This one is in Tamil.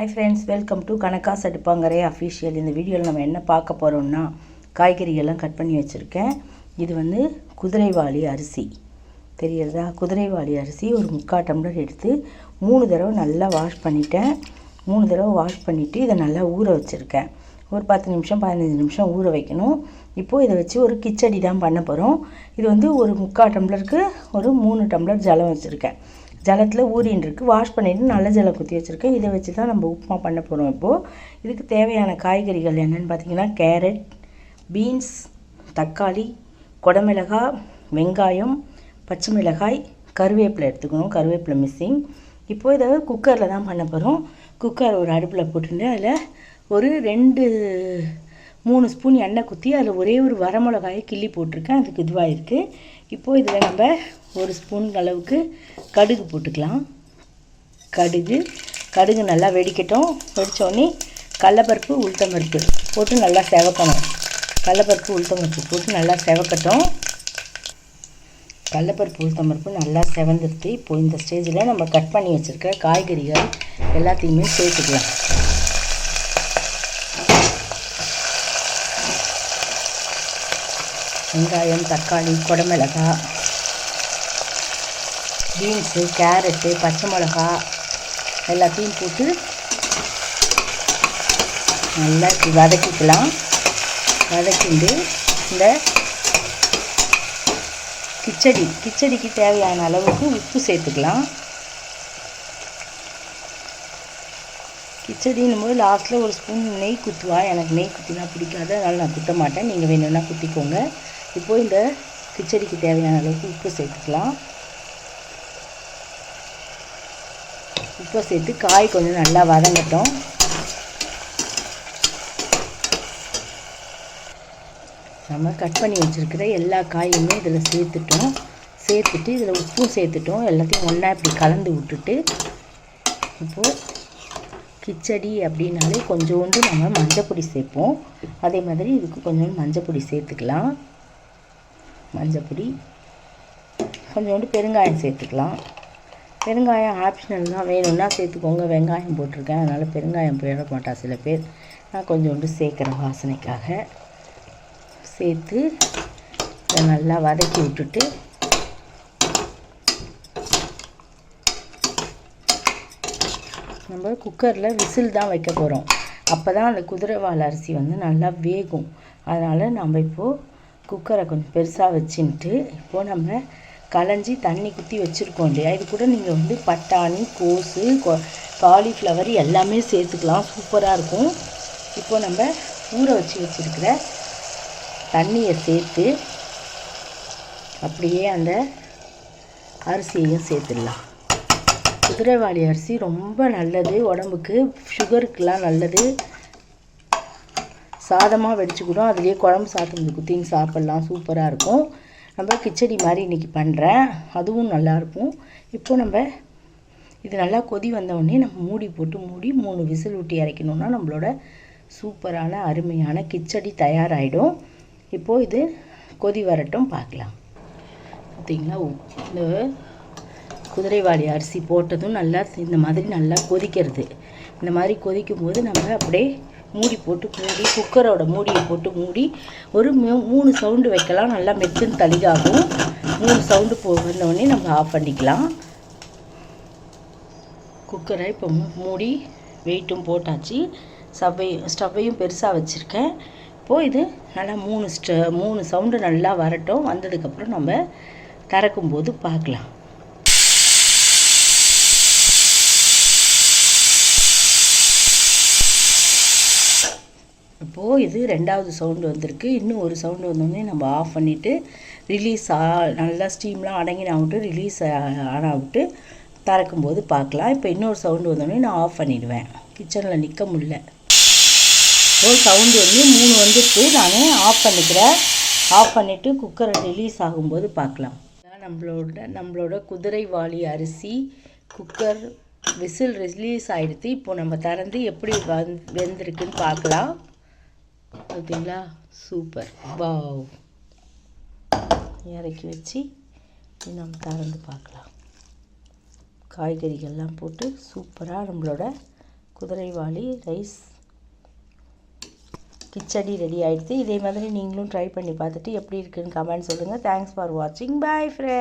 ஹாய் ஃப்ரெண்ட்ஸ் வெல்கம் டு கணக்கா சடுப்பாங்கரே அஃபிஷியல் இந்த வீடியோவில் நம்ம என்ன பார்க்க போகிறோம்னா காய்கறிகள்லாம் கட் பண்ணி வச்சுருக்கேன். இது வந்து குதிரைவாளி அரிசி. தெரியுறதா குதிரைவாளி அரிசி ஒரு முக்கால் டம்ளர் எடுத்து மூணு தடவை நல்லா வாஷ் பண்ணிட்டேன். மூணு தடவை வாஷ் பண்ணிவிட்டு இதை நல்லா ஊற வச்சுருக்கேன். ஒரு பத்து நிமிஷம் பதினஞ்சு நிமிஷம் ஊற வைக்கணும். இப்போது இதை வச்சு ஒரு கிச்சடி தான் பண்ண போகிறோம் இது வந்து ஒரு முக்கால் டம்ளருக்கு ஒரு மூணு டம்ளர் ஜலம் வச்சுருக்கேன். ஜலத்தில் ஊறின்னு இருக்குது வாஷ் பண்ணிவிட்டு நல்ல ஜலம் குத்தி வச்சுருக்கேன். இதை வச்சு தான் நம்ம உப்புமா பண்ண போகிறோம் இப்போது இதுக்கு தேவையான காய்கறிகள் என்னென்னு பார்த்தீங்கன்னா கேரட் பீன்ஸ் தக்காளி குடமிளகாய் வெங்காயம் பச்சை மிளகாய் கருவேப்பிலை எடுத்துக்கணும். கருவேப்பிலை மிஸ்ஸிங் இப்போது இதை குக்கரில் தான் பண்ண போகிறோம் குக்கர் ஒரு அடுப்பில் போட்டுட்டு அதில் ஒரு ரெண்டு மூணு ஸ்பூன் எண்ணெய் குத்தி அதில் ஒரே ஒரு வரமிளகாயை கிள்ளி போட்டிருக்கேன். அதுக்கு இதுவாகிருக்கு இப்போது இதில் நம்ம ஒரு ஸ்பூன் அளவுக்கு கடுகு போட்டுக்கலாம். கடுகு கடுகு நல்லா வெடிக்கட்டும். வெடித்தோடனே கடலப்பருப்பு உளுத்தம்பருப்பு போட்டு நல்லா செவக்கணும். கடலப்பருப்பு உளுத்தம்பருப்பு போட்டு நல்லா செவக்கட்டும். கடலப்பருப்பு உளுத்தம்பருப்பு நல்லா செவந்துருத்து இப்போ இந்த ஸ்டேஜில் நம்ம கட் பண்ணி வச்சுருக்க காய்கறிகள் எல்லாத்தையுமே சேர்த்துக்கலாம். வெங்காயம் தக்காளி குடமிளகாய் பீன்ஸு கேரட்டு பச்சை மிளகா எல்லாத்தையும் போட்டு நல்லா வதக்கிக்கலாம். வதக்கிண்டு இந்த கிச்சடி கிச்சடிக்கு தேவையான அளவுக்கு உப்பு சேர்த்துக்கலாம். கிச்சடின்னும் போது லாஸ்ட்டில் ஒரு ஸ்பூன் நெய் குத்துவா? எனக்கு நெய் குத்தினா பிடிக்காது அதனால் நான் குத்த மாட்டேன் நீங்கள் வேணும்னா குத்திக்கோங்க. இப்போது இந்த கிச்சடிக்கு தேவையான அளவுக்கு உப்பு சேர்த்துக்கலாம். உப்பை சேர்த்து காய் கொஞ்சம் நல்லா வதங்கட்டும். நம்ம கட் பண்ணி வச்சுருக்கிற எல்லா காயுமே இதில் சேர்த்துட்டோம். சேர்த்துட்டு இதில் உப்பும் சேர்த்துட்டோம். எல்லாத்தையும் ஒன்றா இப்படி கலந்து விட்டுட்டு இப்போது கிச்சடி அப்படின்னாலே கொஞ்சோண்டு நம்ம மஞ்சப்பொடி சேர்ப்போம். அதே மாதிரி இதுக்கு கொஞ்சோண்டு மஞ்சப்பொடி சேர்த்துக்கலாம். மஞ்சப்பொடி. கொஞ்சோண்டு பெருங்காயம் சேர்த்துக்கலாம். பெருங்காயம் ஆப்ஷனல் தான். வேணும்னா சேர்த்துக்கோங்க. வெங்காயம் போட்டிருக்கேன். அதனால் பெருங்காயம் போயிட மாட்டா சில பேர். நான் கொஞ்சோண்டு சேர்க்குறேன் வாசனைக்காக. சேர்த்து இதை நல்லா வதக்கி விட்டுட்டு நம்ம குக்கரில் விசில் தான் வைக்க போகிறோம் அப்போ தான் அந்த குதிரைவால் அரிசி வந்து நல்லா வேகும். அதனால் நம்ம இப்போது குக்கரை கொஞ்சம் பெருசாக வச்சுன்ட்டு இப்போது நம்ம களைஞ்சி தண்ணி குத்தி வச்சுருக்கோம் இல்லையா? இது கூட நீங்கள் வந்து பட்டாணி கோஸு காலிஃப்ளவர் எல்லாமே சேர்த்துக்கலாம். சூப்பராக இருக்கும். இப்போது நம்ம ஊற வச்சு வச்சுருக்கிற தண்ணியை சேர்த்து அப்படியே அந்த அரிசியையும் சேர்த்துடலாம். குதிரைவாளி அரிசி ரொம்ப நல்லது. உடம்புக்கு சுகருக்கெலாம் நல்லது. சாதமாக வெடிச்சுக்கூடும். அதுலேயே குழம்பு சாப்பிட்டு குத்தின்னு சாப்பிட்லாம். சூப்பராக இருக்கும். நம்ம கிச்சடி மாதிரி இன்றைக்கி பண்ணுறேன் அதுவும் நல்லாயிருக்கும் இப்போ நம்ம இது நல்லா கொதி வந்தவுடனே நம்ம மூடி போட்டு மூடி மூணு விசில் ஊட்டி இறக்கணுன்னா நம்மளோட சூப்பரான அருமையான கிச்சடி தயாராகிடும் இப்போது இது கொதி வரட்டும். பார்க்கலாம். பார்த்தீங்களா? இந்த குதிரைவாளி அரிசி போட்டதும் நல்லா இந்த மாதிரி நல்லா கொதிக்கிறது. இந்த மாதிரி கொதிக்கும் போது நம்ம அப்படியே மூடி போட்டு மூடி குக்கரோட மூடியை போட்டு மூடி ஒரு மூணு சவுண்டு வைக்கலாம். நல்லா மெத்துன்னு தளிகாகும். மூணு சவுண்டு போ வந்தோடனே நம்ம ஆஃப் பண்ணிக்கலாம். குக்கரை இப்போ மூடி வெயிட்டும் போட்டாச்சு. ஸ்டவ்வையும் ஸ்டவ்வையும் பெருசாக வச்சுருக்கேன். இப்போது இது நல்லா மூணு ஸ்ட மூணு சவுண்டு நல்லா வரட்டும். வந்ததுக்கப்புறம் நம்ம திறக்கும்போது பார்க்கலாம். இப்போது இது ரெண்டாவது சவுண்டு வந்திருக்கு. இன்னும் ஒரு சவுண்டு வந்தோடனே நம்ம ஆஃப் பண்ணிவிட்டு ரிலீஸ் ஆ நல்லா ஸ்டீம்லாம் அடங்கினா விட்டு ரிலீஸ் ஆன விட்டு திறக்கும்போது பார்க்கலாம். இப்போ இன்னொரு சவுண்டு வந்தோடனே நான் ஆஃப் பண்ணிடுவேன். கிச்சனில் நிற்க முடில ஒரு சவுண்டு வந்து மூணு வந்துட்டு நான் ஆஃப் பண்ணிக்கிறேன். ஆஃப் பண்ணிவிட்டு குக்கரை ரிலீஸ் ஆகும்போது பார்க்கலாம். நம்மளோட நம்மளோட குதிரைவாளி அரிசி குக்கர் விசில் ரிலீஸ் ஆகிடுது இப்போ நம்ம திறந்து எப்படி வந் வெந்திருக்குன்னு பார்க்கலாம். பார்த்தீங்களா சூப்பர் வாவ் இறக்கி வச்சு நம்ம திறந்து பார்க்கலாம். காய்கறிகள்லாம் போட்டு சூப்பராக நம்மளோட குதிரைவாளி ரைஸ் கிச்சடி ரெடி ஆயிடுச்சு. இதே மாதிரி நீங்களும் ட்ரை பண்ணி பார்த்துட்டு எப்படி இருக்குன்னு கமெண்ட் சொல்லுங்கள் தேங்க்ஸ் ஃபார் வாட்சிங் பாய் ஃப்ரெண்ட்